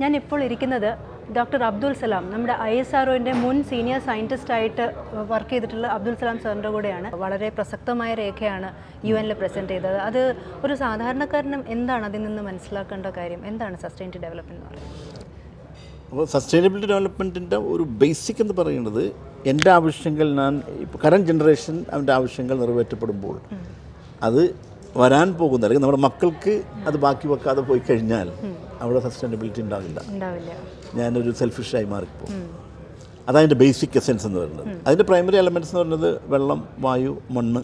ഞാൻ ഇപ്പോൾ ഇരിക്കുന്നത് ഡോക്ടർ അബ്ദുൽ സലാം നമ്മുടെ ഐ എസ് ആർ മുൻ സീനിയർ സയന്റിസ്റ്റായിട്ട് വർക്ക് ചെയ്തിട്ടുള്ള അബ്ദുൽ സലാം സാറിന്റെ കൂടെയാണ്. വളരെ പ്രസക്തമായ രേഖയാണ് യു എനിൽ പ്രസന്റ് ചെയ്തത്. അത് ഒരു സാധാരണക്കാരനും എന്താണ് അതിൽ നിന്ന് മനസ്സിലാക്കേണ്ട കാര്യം? എന്താണ് സസ്റ്റൈൻഡ് ഡെവലപ്മെന്റ് എന്ന് പറയുന്നത്? അപ്പോൾ സസ്റ്റൈനബിലിറ്റി ഡെവലപ്മെന്റിന്റെ ഒരു ബേസിക് എന്ന് പറയുന്നത് എന്റെ ആവശ്യങ്ങൾ ഞാൻ ഇപ്പോൾ കറണ്ട് ജനറേഷൻ അവന്റെ ആവശ്യങ്ങൾ നിറവേറ്റപ്പെടുമ്പോൾ അത് വരാൻ പോകുന്ന അല്ലെങ്കിൽ നമ്മുടെ മക്കൾക്ക് അത് ബാക്കി വെക്കാതെ പോയി കഴിഞ്ഞാൽ അവിടെ സസ്റ്റൈനബിലിറ്റി ഉണ്ടാവില്ല. ഞാനൊരു സെൽഫിഷായി മാറിപ്പോകും. അതതിന്റെ ബേസിക് എസെൻസ് എന്ന് പറയുന്നത്. അതിന്റെ പ്രൈമറി എലമെന്റ്സ് എന്ന് പറയുന്നത് വെള്ളം വായു മണ്ണ്.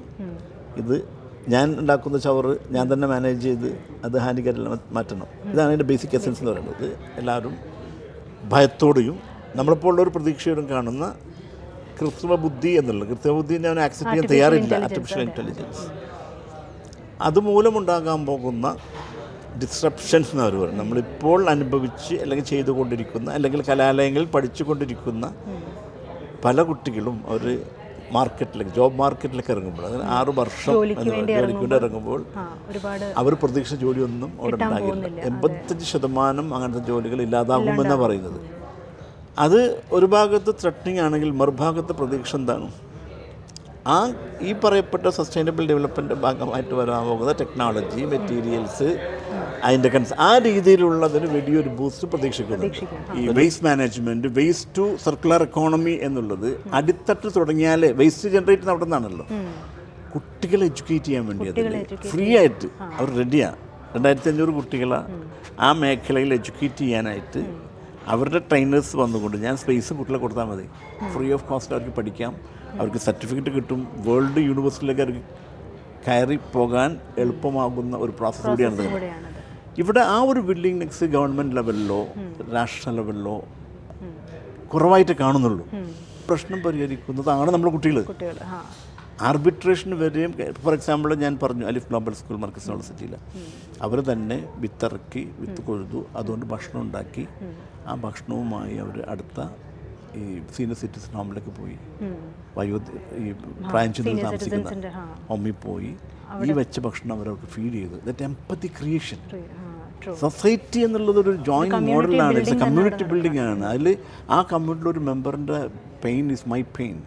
ഇത് ഞാൻ ഉണ്ടാക്കുന്ന ചവറ് ഞാൻ തന്നെ മാനേജ് ചെയ്ത് അത് ഹാൻഡിക്കാരെല്ലാം മാറ്റണം. ഇതാണ് അതിന്റെ ബേസിക് എസെൻസ് എന്ന് പറയുന്നത്. എല്ലാവരും ഭയത്തോടെയും നമ്മളെപ്പോലുള്ള ഒരു പ്രതീക്ഷയോടും കാണുന്ന കൃത്രിമ ബുദ്ധി എന്നുള്ളത്. കൃത്രിമ ബുദ്ധി ഞാൻ ആക്സെപ്റ്റ് ചെയ്യാൻ തയ്യാറില്ല. ആർട്ടിഫിഷ്യൽ ഇന്റലിജൻസ് അതുമൂലമുണ്ടാകാൻ പോകുന്ന ഡിസ്ട്രപ്ഷൻസ് എന്ന് അവർ പറയും. നമ്മളിപ്പോൾ അനുഭവിച്ച് അല്ലെങ്കിൽ ചെയ്തുകൊണ്ടിരിക്കുന്ന അല്ലെങ്കിൽ കലാലയങ്ങളിൽ പഠിച്ചുകൊണ്ടിരിക്കുന്ന പല കുട്ടികളും അവർ മാർക്കറ്റിലേക്ക് ജോബ് മാർക്കറ്റിലേക്ക് ഇറങ്ങുമ്പോൾ അതിന് ആറ് വർഷം ജോലിക്ക് എന്ന് വേണ്ടി പറയും. ജോലിക്ക് വേണ്ടി ഇറങ്ങുമ്പോൾ അവർ പ്രതീക്ഷ ജോലിയൊന്നും അവിടെ ഉണ്ടാകില്ല. എൺപത്തഞ്ച് ശതമാനം അങ്ങനത്തെ ജോലികൾ ഇല്ലാതാകുമെന്നാണ് പറയുന്നത്. അത് ഒരു ഭാഗത്ത് ത്രട്ടിങ് ആണെങ്കിൽ മറുഭാഗത്ത് പ്രതീക്ഷ എന്താണ്? ആ ഈ പറയപ്പെട്ട സസ്റ്റൈനബിൾ ഡെവലപ്മെന്റ് ഭാഗമായിട്ട് വരാൻ പോകുന്ന ടെക്നോളജി മെറ്റീരിയൽസ് അതിന്റെ കൺസ് ആ രീതിയിലുള്ളതിന് വലിയൊരു ബൂസ്റ്റ് പ്രതീക്ഷിക്കുന്നു. ഈ waste management waste to circular economy എന്നുള്ളത് അടിത്തട്ട് തുടങ്ങിയാൽ വേസ്റ്റ് ജനറേറ്റ് അവിടെ നിന്നാണല്ലോ കുട്ടികളെ എഡ്യൂക്കേറ്റ് ചെയ്യാൻ വേണ്ടി അതിന് ഫ്രീ ആയിട്ട് അവർ റെഡിയാണ് രണ്ടായിരത്തി അഞ്ഞൂറ് കുട്ടികളെ ആ മേഖലയിൽ എഡ്യൂക്കേറ്റ് ചെയ്യാനായിട്ട് അവരുടെ ട്രെയിനേഴ്സ് വന്നുകൊണ്ട് ഞാൻ സ്പേസ് കുട്ടികളെ കൊടുത്താൽ മതി. ഫ്രീ ഓഫ് കോസ്റ്റ് അവർക്ക് പഠിക്കാം. അവർക്ക് സർട്ടിഫിക്കറ്റ് കിട്ടും. വേൾഡ് യൂണിവേഴ്സിറ്റിയിലേക്ക് അവർക്ക് കയറി പോകാൻ എളുപ്പമാകുന്ന ഒരു പ്രോസസ്സ് കൂടിയാണ് ഇവിടെ ആ ഒരു വില്ലിങ്നെസ് ഗവൺമെന്റ് ലെവലിലോ രാഷ്ട്ര ലെവലിലോ കുറവായിട്ട് കാണുന്നുള്ളൂ. പ്രശ്നം പരിഹരിക്കുന്നതാണ് നമ്മുടെ കുട്ടികൾ ആർബിട്രേഷൻ വരെയും ഫോർ എക്സാമ്പിൾ ഞാൻ പറഞ്ഞു അലിഫ് ഗ്ലോബൽ സ്കൂൾ മർക്കസ് യൂണിവേഴ്സിറ്റിയിൽ അവർ തന്നെ വിത്തിറക്കി വിത്ത് കൊഴുതു അതുകൊണ്ട് ഭക്ഷണം ഉണ്ടാക്കി. ആ ഭക്ഷണവുമായി അവർ അടുത്ത ഈ സീനിയർ സിറ്റിസൺ ഹോമിലേക്ക് പോയി. വയോ ഈ പ്രായം ചെന്ന് താമസിക്കുന്ന ഹോമിൽ പോയി. ഈ വെച്ച ഭക്ഷണം അവരവർക്ക് ഫീഡ് ചെയ്തു. ദറ്റ് എമ്പത്തി ക്രിയേഷൻ സൊസൈറ്റി എന്നുള്ളത് ഒരു ജോയിന്റ് മോഡലാണ് ഇറ്റ്സ് എ കമ്മ്യൂണിറ്റി ബിൽഡിംഗ് ആണ്. അതിൽ ആ കമ്മ്യൂണിറ്റിയിൽ ഒരു മെമ്പറിന്റെ പെയിൻ ഇസ് മൈ പെയിൻ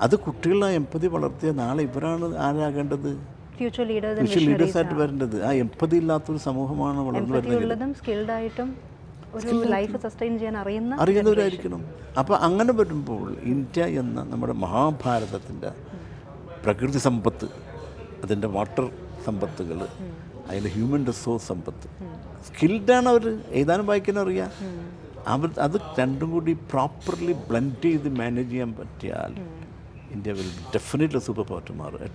അത് കുട്ടികളെ എമ്പതി വളർത്തിയ നാളെ ഇവരാണ് ആരാകേണ്ടത്? ഫ്യൂച്ചർ ലീഡേഴ്സ് ആയിട്ട് വരേണ്ടത്. ആ എമ്പതി ഇല്ലാത്തൊരു സമൂഹമാണ് വളർന്നു വരുന്നത്. സ്കിൽഡ് ആയിട്ടും ഒരു ലൈഫ് സസ്റ്റെയിൻ ചെയ്യാൻ അറിയുന്ന അറിയുന്നവരായിരിക്കണം. അപ്പോൾ അങ്ങനെ വരുമ്പോൾ ഇന്ത്യ എന്ന നമ്മുടെ മഹാഭാരതത്തിന്റെ പ്രകൃതി സമ്പത്ത് അതിന്റെ വാട്ടർ സമ്പത്തുകൾ അതിന്റെ ഹ്യൂമൻ റിസോഴ്സ് സമ്പത്ത്. സ്കിൽഡാണ് അവർ എഴുതാനും വായിക്കാനും അറിയാം. അവർ അത് രണ്ടും കൂടി പ്രോപ്പർലി ബ്ലെൻഡ് ചെയ്ത് മാനേജ് ചെയ്യാൻ പറ്റിയാൽ India will be definitely a superpower tomorrow.